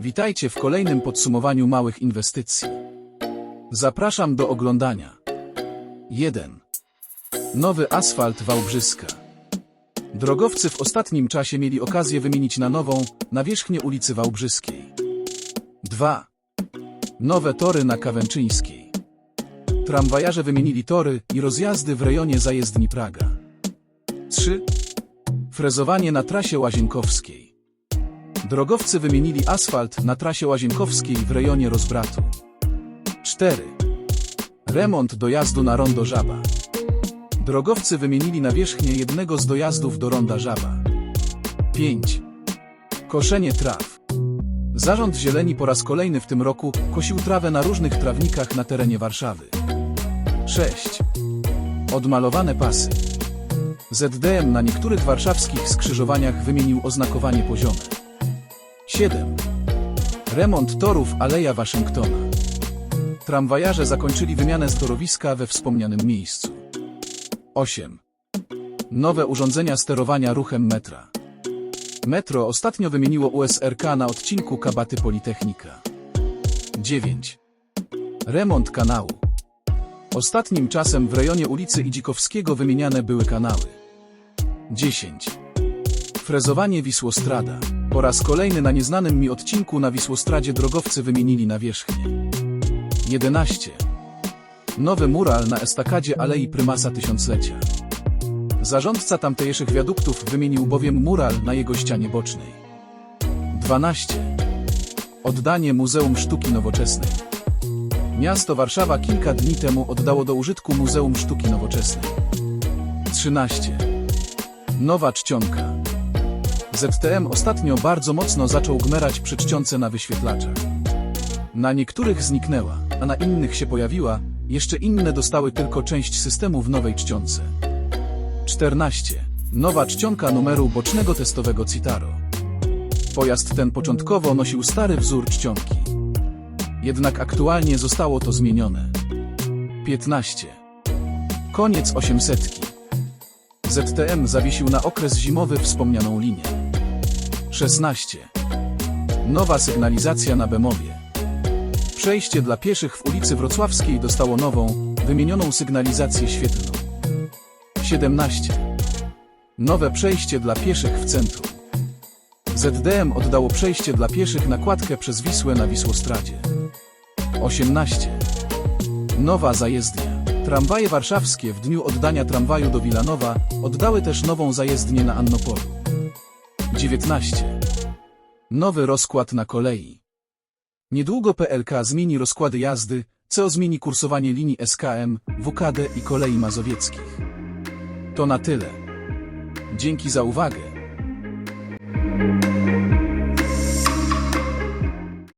Witajcie w kolejnym podsumowaniu małych inwestycji. Zapraszam do oglądania. 1. Nowy asfalt Wałbrzyska. Drogowcy w ostatnim czasie mieli okazję wymienić na nową nawierzchnię ulicy Wałbrzyskiej. 2. Nowe tory na Kawęczyńskiej. Tramwajarze wymienili tory i rozjazdy w rejonie zajezdni Praga. 3. Frezowanie na trasie łazienkowskiej. Drogowcy wymienili asfalt na trasie łazienkowskiej w rejonie Rozbratu. 4. Remont dojazdu na rondo Żaba. Drogowcy wymienili nawierzchnię jednego z dojazdów do ronda Żaba. 5. Koszenie traw. Zarząd Zieleni po raz kolejny w tym roku kosił trawę na różnych trawnikach na terenie Warszawy. 6. Odmalowane pasy. ZDM na niektórych warszawskich skrzyżowaniach wymienił oznakowanie poziome. 7. Remont torów Aleja Waszyngtona. Tramwajarze zakończyli wymianę z torowiska we wspomnianym miejscu. 8. Nowe urządzenia sterowania ruchem metra. Metro ostatnio wymieniło USRK na odcinku Kabaty Politechnika. 9. Remont kanału. Ostatnim czasem w rejonie ulicy Idzikowskiego wymieniane były kanały. 10. Frezowanie Wisłostrada. Po raz kolejny na nieznanym mi odcinku na Wisłostradzie drogowcy wymienili nawierzchnię. 11. Nowy mural na estakadzie Alei Prymasa Tysiąclecia. Zarządca tamtejszych wiaduktów wymienił bowiem mural na jego ścianie bocznej. 12. Oddanie Muzeum Sztuki Nowoczesnej. Miasto Warszawa kilka dni temu oddało do użytku Muzeum Sztuki Nowoczesnej. 13. Nowa czcionka. ZTM ostatnio bardzo mocno zaczął gmerać przy czcionce na wyświetlaczach. Na niektórych zniknęła, a na innych się pojawiła, jeszcze inne dostały tylko część systemu w nowej czcionce. 14. Nowa czcionka numeru bocznego testowego Citaro. Pojazd ten początkowo nosił stary wzór czcionki. Jednak aktualnie zostało to zmienione. 15. Koniec 800. ZTM zawiesił na okres zimowy wspomnianą linię. 16. Nowa sygnalizacja na Bemowie. Przejście dla pieszych w ulicy Wrocławskiej dostało nową, wymienioną sygnalizację świetlną. 17. Nowe przejście dla pieszych w centrum. ZDM oddało przejście dla pieszych na kładkę przez Wisłę na Wisłostradzie. 18. Nowa zajezdnia. Tramwaje warszawskie w dniu oddania tramwaju do Wilanowa oddały też nową zajezdnię na Annopolu. 19. Nowy rozkład na kolei. Niedługo PLK zmieni rozkłady jazdy, co zmieni kursowanie linii SKM, WKD i kolei mazowieckich. To na tyle. Dzięki za uwagę.